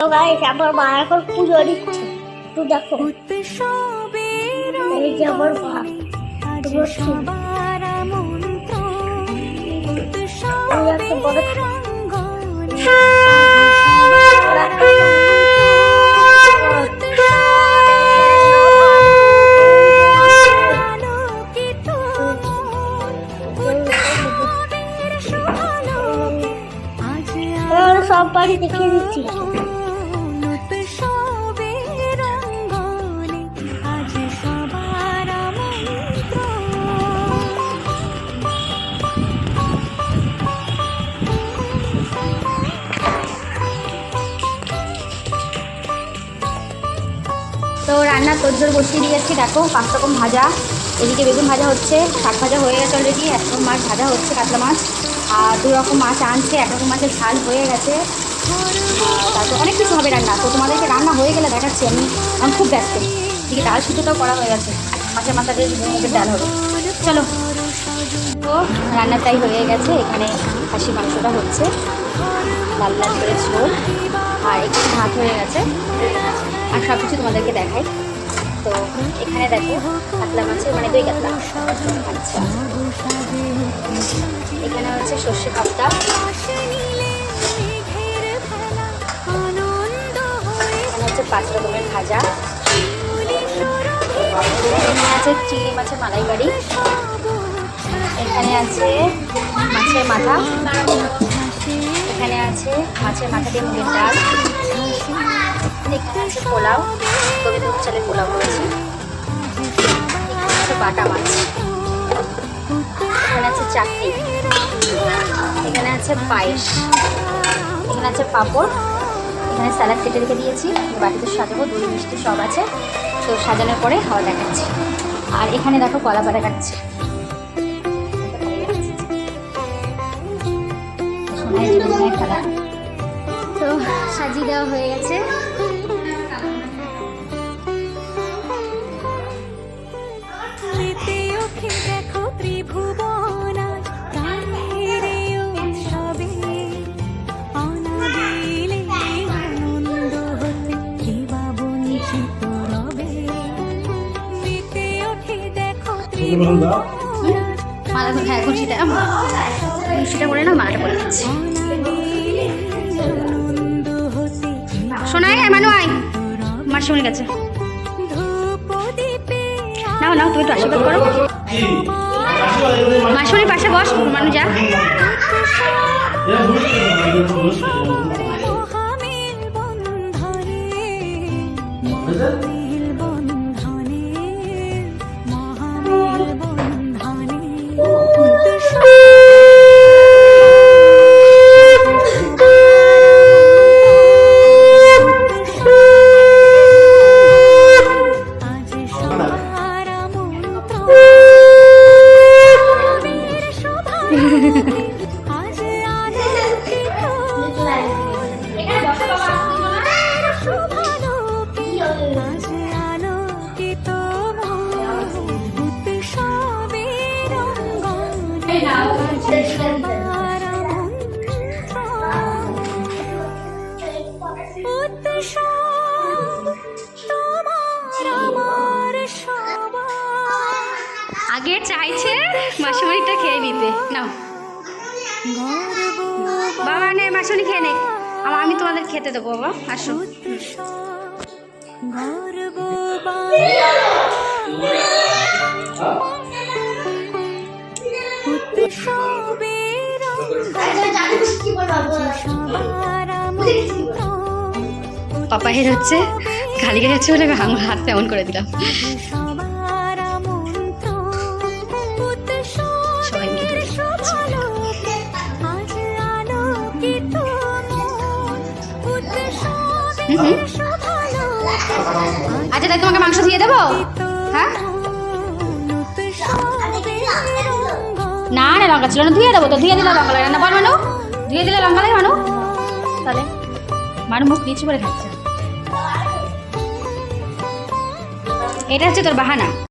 তো গাইস আমার মা এখন পুজো দিচ্ছে। তুই দেখো এই যে আমার মা বড় এবার সব বাড়ি দেখিয়ে দিচ্ছি। তো রান্নার তোরজোর বসিয়ে দিয়েছি, দেখো পাঁচ রকম ভাজা। এদিকে বেগুন ভাজা হচ্ছে, শাক ভাজা হয়ে গেছে অলরেডি এক রকম মাছ ভাজা হচ্ছে, কাতলা মাছ। আর দু রকম মাছ আনছে এক রকম মাছের ঝাল হয়ে গেছে। তারপর অনেক কিছু হবে রান্না। তো তোমাদেরকে রান্না হয়ে গেলে দেখাচ্ছি, আমি আমি খুব ব্যস্ত। এদিকে ডাল সুতোটাও করা হয়ে গেছে। মাছের মাথা দিয়ে মুগের ডাল হবে। চলো। তো রান্নাটাই হয়ে গেছে, এখানে খাসি মাংসটা হচ্ছে। লাল লাল করে ঝোল আর এখানে ভাত হয়ে গেছে। আর সব কিছু তোমাদেরকে দেখাই। তো এখানে দেখো, কাতলা মাছের মানে দই কাতলা। আচ্ছা। এখানে হচ্ছে সর্ষে পাপটা এখানে হচ্ছে পাঁচ রকমের ভাজা। এখানে আছে চিংড়ি মাছের মালাইকারি। এখানে আছে মাছের মাথা। এখানে আছে মাছের মাথা দিয়ে মুগের ডাল এখানে আছে পোলাও দুধ চালের পোলাও করেছি এখানে আছে বাটা মাছ। এখানে আছে চাটনি। এখানে আছে পায়েস। এখানে আছে পাঁপড়। এখানে স্যালাড কেটে রেখে দিয়েছি। বাটিতে সাজাবো, দই, মিষ্টি সব আছে। তো সাজানোর পরে খাওয়া দেখাচ্ছি। আর এখানে দেখো কলা পাতা কাটছে। জীবনের খেলা তো সাজিয়ে দেওয়া হয়ে গেছে। দেখো ত্রিভুবন আজ গানের দেখো ত্রিভুবন মালা হ্যাঁ এখন সেটা সেটা করে না মালাটা করে দিচ্ছি শোনাই মানু আয় মাসিমণির কাছে নাও নাও তুমি একটু আশীর্বাদ করো। মাসিমণির পাশে বস মানু যা। মহামিল বন্ধনে আগে চাইছে মাসিমণিটা খেয়ে নিতে। নাও। বাবা, নে, মাসিমণি খেয়ে নে। আমি তোমাদের খেতে দেবো, বাবা। আসো। আমন্ত্রণ পাপা হের হচ্ছে খালি গায়ে যাচ্ছে বলে আমি হাত তেমন করে দিলাম। আচ্ছা তাই তোমাকে মাংস দিয়ে দেবো? হ্যাঁ? না না লঙ্কা ছিল না ধুয়ে দেবো তো ধুয়ে দিলে লঙ্কা লাগে। না বল মানু ধুয়ে দিলে লঙ্কা লাগে মানু। তাহলে মানু মুখ নিচু করে খাচ্ছে। এটা হচ্ছে তোর বাহানা।